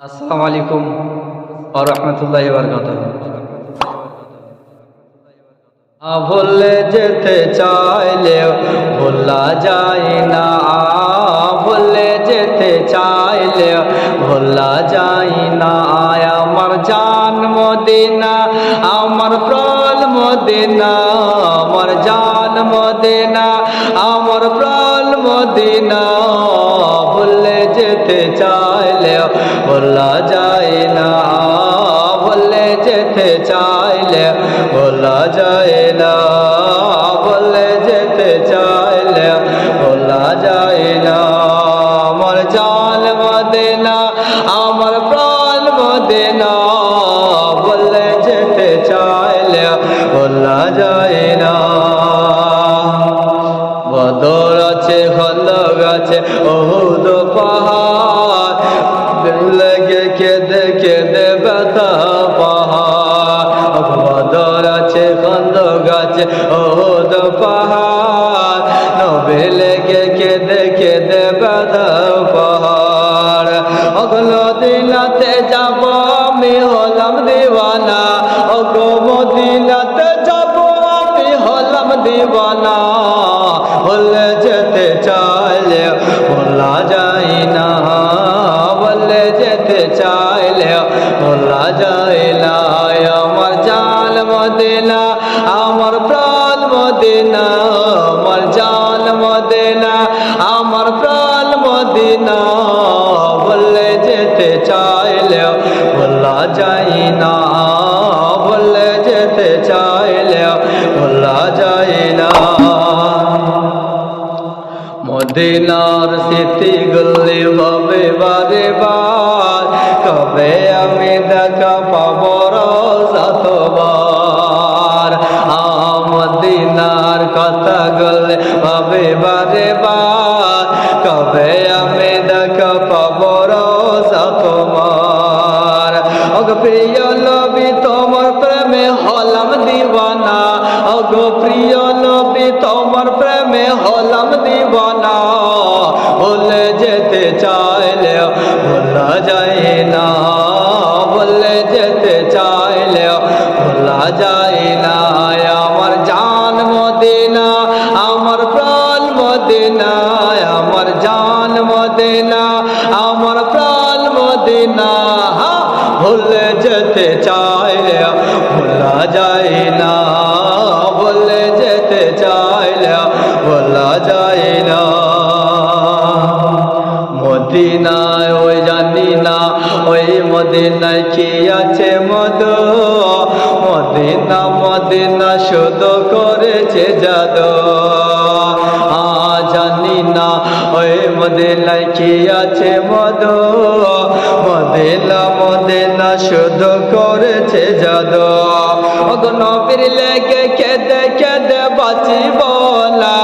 আসসালামু আলাইকুম ওয়া রাহমাতুল্লাহি বারাকাতুহু। ভুলে যেতে চাইলেও ভোলা যায় না ভুলে যেতে চাইলেও ভোলা যায় না। আমার জান মদিনা, আমার প্রাণ মদিনা, আমার জান মদিনা, আমার প্রাণ মদিনা। ভুলে যেতে চাইলেও ভোলা যায় না। ভুলে যেতে চাইলে ভোলা যায় না। বলে যেতে চাইলে ভোলা যায় না। আমার জান মদিনা, আমার প্রাণ মদিনা বলে বদর আছে খন্দক আছে অহুদ পাহাড়। লেগে কেঁদে কেঁদে ব্যথা পাহাড়। বদর আছে খন্দক আছে অহুদ পাহাড়। নবে লেগে কেঁদে কেঁদে ব্যথা মদিনা আমার জান মদিনা আমার প্রাণ মদিনা বলে যেতে চাইলে বলা যায় না বলে যেতে চাইলে বলা যায় না মদিনার স্মৃতি গল্লি ভাবে বারে বার কবে আমি দেখা পাব বারে কবে আমি দেখ পাব তোমার? অগ প্রিয় হা, ভুলে যেতে চাইলে ভোলা যায় না বলে যেতে চাইলে বলা যায় না। মদিনায় ওই জানি না ওই মদিনায় কি আছে মদ মদিনা মদিনা শুধু করেছে আ জানি না ওই মদিনায় কি আছে মদ করেছে জাদু। ফিরলে কে কেদে কেদে বাঁচি বলা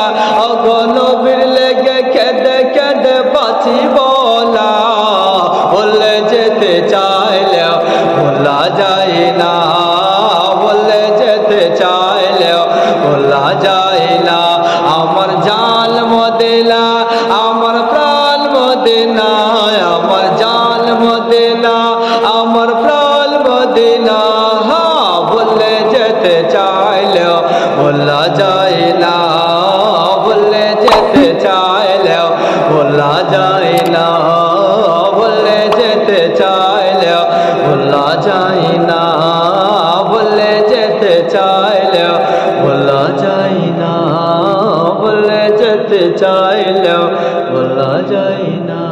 অগনবীর লেগে ভোলা যায় না বলে যেতে চাইলে ভোলা যায় না বলে যেতে চাইলে ভোলা যায় না বলে যেতে চাইলে ভোলা যায় না বলে যেতে চাইলে ভোলা যায় না।